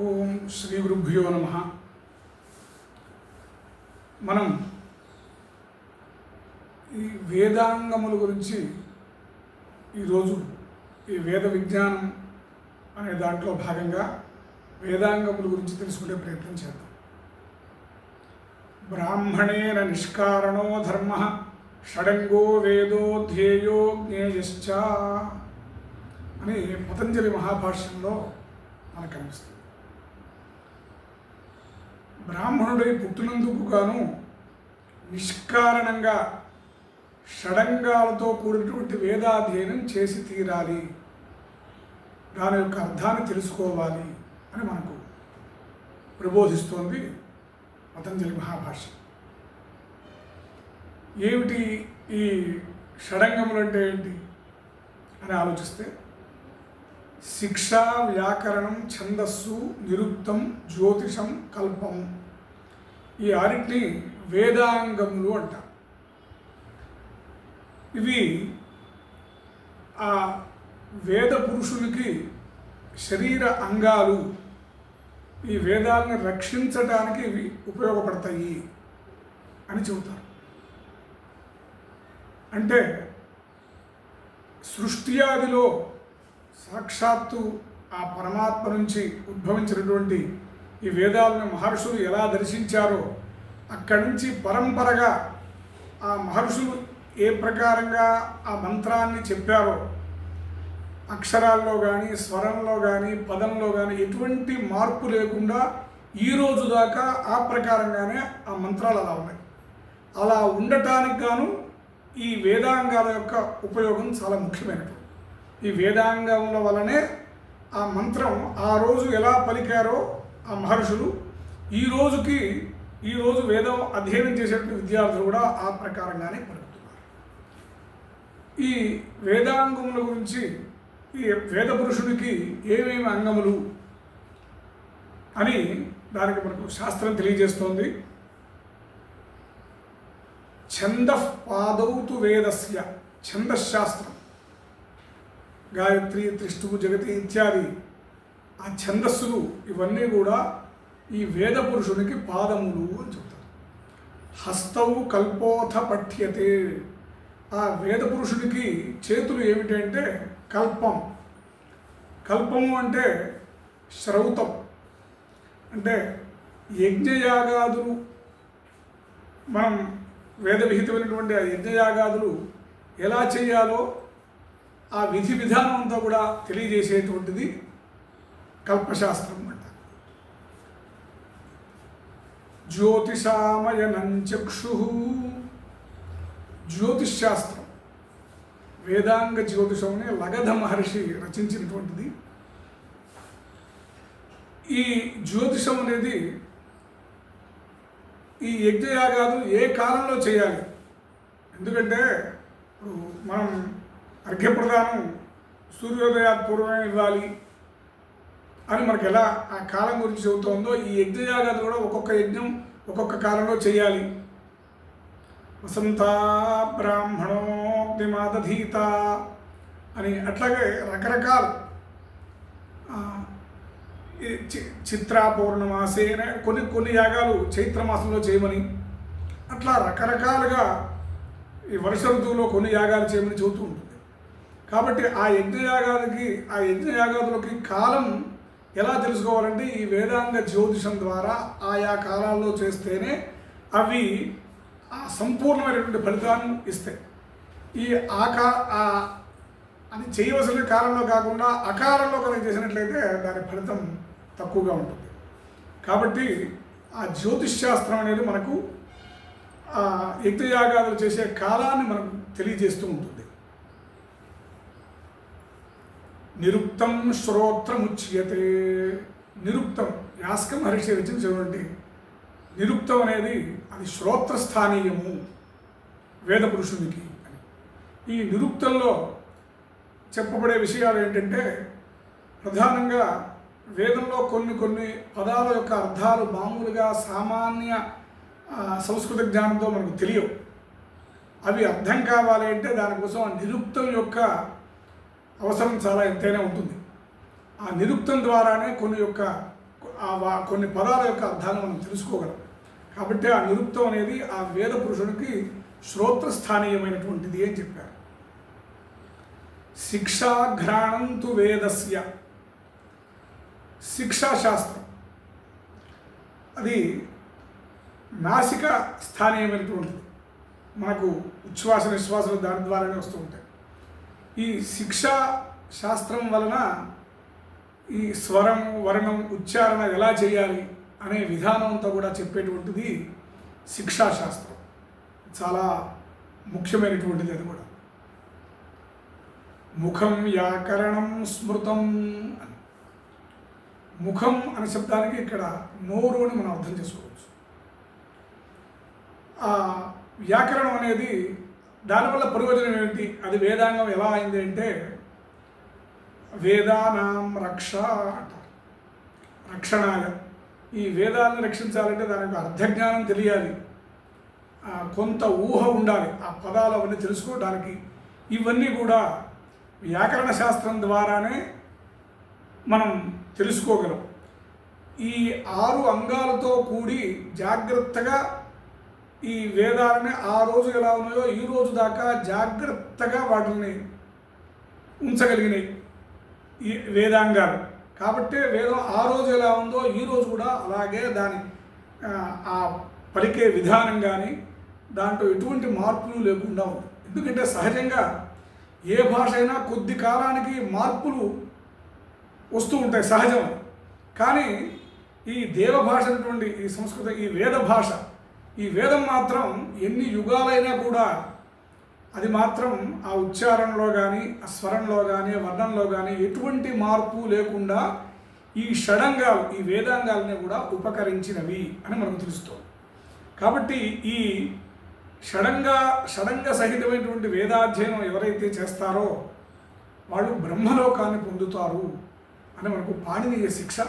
ఓం శ్రీ గురుభ్యో నమ. మనం ఈ వేదాంగముల గురించి ఈరోజు ఈ వేద విజ్ఞానం అనే దాంట్లో భాగంగా వేదాంగముల గురించి తెలుసుకునే ప్రయత్నం చేద్దాం. బ్రాహ్మణేన నిష్కారణో ధర్మ షడంగో వేదో ధ్యేయో జ్ఞేయశ్చ అని పతంజలి మహాభాష్యంలో మనకు కనిపిస్తుంది. బ్రాహ్మణుడై పుట్టినందుకు గాను నిష్కారణంగా షడంగాలతో కూడినటువంటి వేదాధ్యయనం చేసి తీరాలి. దాని యొక్క అర్థాన్ని తెలుసుకోవాలి అని మనకు ప్రబోధిస్తోంది పతంజలి మహాభాష్యం. ఏమిటి ఈ షడంగములు అంటే ఏంటి అని ఆలోచిస్తే శిక్ష వ్యాకరణం ఛందస్సు నిరుక్తం జ్యోతిషం కల్పం. ఈ ఆరిటిని వేదాంగములు అంటారు. ఇవి ఆ వేద పురుషునికి శరీర అంగాలు. ఈ వేదాలను రక్షించడానికి ఇవి ఉపయోగపడతాయి అని చెబుతారు. అంటే సృష్టియాదిలో సాక్షాత్తు ఆ పరమాత్మ నుంచి ఉద్భవించినటువంటి ఈ వేదాలను మహర్షులు ఎలా దర్శించారో అక్కడి నుంచి పరంపరగా ఆ మహర్షులు ఏ ప్రకారంగా ఆ మంత్రాన్ని చెప్పారో అక్షరాల్లో కానీ స్వరంలో కానీ పదంలో కానీ ఎటువంటి మార్పు లేకుండా ఈ రోజు దాకా ఆ ప్రకారంగానే ఆ మంత్రాలు అలా ఉన్నాయి. అలా ఉండటానికి గాను ఈ వేదాంగాల యొక్క ఉపయోగం చాలా ముఖ్యమైనటువంటి ఈ వేదాంగముల వలనే ఆ మంత్రం ఆ రోజు ఎలా పలికారో ఆ మహర్షులు ఈ రోజుకి ఈ రోజు వేదం అధ్యయనం చేసేటువంటి విద్యార్థులు కూడా ఆ ప్రకారంగానే పలుకుతున్నారు. ఈ వేదాంగముల గురించి ఈ వేద పురుషుడికి ఏమేమి అంగములు అని దానికి మనకు శాస్త్రం తెలియజేస్తోంది. ఛంద పాదౌతు వేదస్య ఛందశాస్త్రం గాయత్రి త్రిష్టు జగతి ఇత్యాది ఆ ఛందస్సులు ఇవన్నీ కూడా ఈ వేద పురుషునికి పాదములు అని చెప్తారు. హస్తవు కల్పోథ పఠ్యతే. ఆ వేద పురుషునికి చేతులు ఏమిటంటే కల్పం. కల్పము అంటే శ్రౌతం. అంటే యజ్ఞయాగాదులు. మనం వేద విహితమైనటువంటి ఆ యజ్ఞయాగాదులు ఎలా చేయాలో ఆ విధి విధానంతో కూడా తెలియజేసేటువంటిది కల్పశాస్త్రం అంట. జ్యోతిషామయనం చక్షు జ్యోతిష్శాస్త్రం. వేదాంగ జ్యోతిషం అనే లగధ మహర్షి రచించినటువంటిది. ఈ జ్యోతిషం అనేది ఈ యజ్ఞయాగాలు ఏ కాలంలో చేయాలి? ఎందుకంటే ఇప్పుడు మనం అర్ఘ్యప్రదానం సూర్యోదయాత్ పూర్వమే ఇవ్వాలి అని మనకు ఎలా ఆ కాలం గురించి చెబుతోందో ఈ యజ్ఞయాగాలు కూడా ఒక్కొక్క యజ్ఞం ఒక్కొక్క కాలంలో చేయాలి. వసంత బ్రాహ్మణోగ్నిమాదధీత అని అట్లాగే రకరకాల చిత్ర ఈ చి- పౌర్ణమాసే కొన్ని కొన్ని యాగాలు చైత్రమాసంలో చేయమని అట్లా రకరకాలుగా ఈ వర్ష ఋతువులో కొన్ని యాగాలు చేయమని చెబుతూ ఉంటుంది. కాబట్టి ఆ యజ్ఞయాగానికి ఆ యజ్ఞయాగాదులకి కాలం ఎలా తెలుసుకోవాలంటే ఈ వేదాంగ జ్యోతిషం ద్వారా ఆయా కాలాల్లో చేస్తేనే అవి ఆ సంపూర్ణమైనటువంటి ఫలితాన్ని ఇస్తాయి. ఈ ఆకా అది చేయవలసిన కాలంలో కాకుండా అకాలంలో కనుక చేసినట్లయితే దాని ఫలితం తక్కువగా ఉంటుంది. కాబట్టి ఆ జ్యోతిష్ శాస్త్రం అనేది మనకు ఆ యజ్ఞయాగాదులు చేసే కాలాన్ని మనకు తెలియజేస్తూ ఉంటుంది. నిరుక్తం శ్రోత్రముచ్యతే. నిరుక్తం యాస్క మహర్షి రచించినటువంటి నిరుక్తం అనేది అది శ్రోత్రస్థానీయము వేద పురుషునికి అని. ఈ నిరుక్తంలో చెప్పబడే విషయాలు ఏంటంటే ప్రధానంగా వేదంలో కొన్ని కొన్ని పదాల యొక్క అర్థాలు మామూలుగా సామాన్య సంస్కృత జ్ఞానంతో మనకు తెలియవు. అవి అర్థం కావాలి అంటే దానికోసం నిరుక్తం యొక్క అవసరం చాలా ఎంతైనా ఉంటుంది. ఆ నిరుక్తం ద్వారానే కొన్ని యొక్క ఆ వా- కొన్ని పదాల యొక్క అర్థాన్ని మనం తెలుసుకోగలం. కాబట్టి ఆ నిరుక్తం అనేది ఆ వేద పురుషుడికి శ్రోత్రస్థానీయమైనటువంటిది అని చెప్పారు. శిక్షాఘ్రాణంతు వేదస్య. శిక్షాశాస్త్రం అది నాసిక స్థానీయమైనటువంటిది. మనకు ఉచ్ఛ్వాస నిశ్వాసాలు దాని ద్వారానే వస్తూ ఉంటాయి. ఈ శిక్షా శాస్త్రం వలన ఈ స్వరం వర్ణం ఉచ్చారణ ఎలా చేయాలి అనే విధానంతో కూడా చెప్పేటువంటిది శిక్షాశాస్త్రం చాలా ముఖ్యమైనటువంటిది అది కూడా. ముఖం వ్యాకరణం స్మృతం అని. ముఖం అనే శబ్దానికి ఇక్కడ నోరు అని మనం అర్థం చేసుకోవచ్చు. ఆ వ్యాకరణం అనేది దానివల్ల ప్రయోజనం ఏంటి అది వేదాంగం ఎలా అయింది అంటే వేదానాం రక్ష అంటారు. రక్షణాయ. ఈ వేదాలను రక్షించాలంటే దానికి అర్థజ్ఞానం తెలియాలి. కొంత ఊహ ఉండాలి. ఆ పదాలు అవన్నీ తెలుసుకోవడానికి. ఇవన్నీ కూడా వ్యాకరణ శాస్త్రం ద్వారానే మనం తెలుసుకోగలం. ఈ ఆరు అంగాలతో కూడి జాగ్రత్తగా ఈ వేదాలని ఆ రోజు ఎలా ఉన్నాయో ఈ రోజు దాకా జాగ్రత్తగా వాటిని ఉంచగలిగినాయి ఈ వేదాంగాలు. కాబట్టి వేదం ఆ రోజు ఎలా ఉందో ఈ రోజు కూడా అలాగే దాని ఆ, పలికే విధానం కానీ దాంట్లో ఎటువంటి మార్పులు లేకుండా ఉంది. ఎందుకంటే సహజంగా ఏ భాష అయినా కొద్ది కాలానికి మార్పులు వస్తూ ఉంటాయి సహజం. కానీ ఈ దేవ భాష అనేటువంటి ఈ సంస్కృత ఈ వేద భాష ఈ వేదం మాత్రం ఎన్ని యుగాలైనా కూడా అది మాత్రం ఆ ఉచ్చారణలో కానీ ఆ స్వరంలో కానీ వర్ణంలో కానీ ఎటువంటి మార్పు లేకుండా ఈ షడంగాలు ఈ వేదాంగాలని కూడా ఉపకరించినవి అని మనకు తెలుస్తుంది. కాబట్టి ఈ షడంగ షడంగ సహితమైనటువంటి వేదాధ్యయనం ఎవరైతే చేస్తారో వాళ్ళు బ్రహ్మలోకాన్ని పొందుతారు అని మనకు పాణినీయ శిక్ష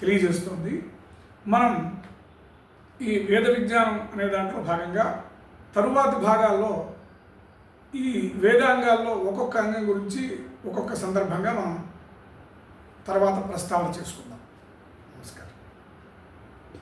తెలియజేస్తుంది. మనం ఈ వేద విజ్ఞానం అనే దాంట్లో భాగంగా తరువాతి భాగాల్లో ఈ వేదాంగాల్లో ఒక్కొక్క అంగం గురించి ఒక్కొక్క సందర్భంగా మనం తర్వాత ప్రస్తావన చేసుకుందాం.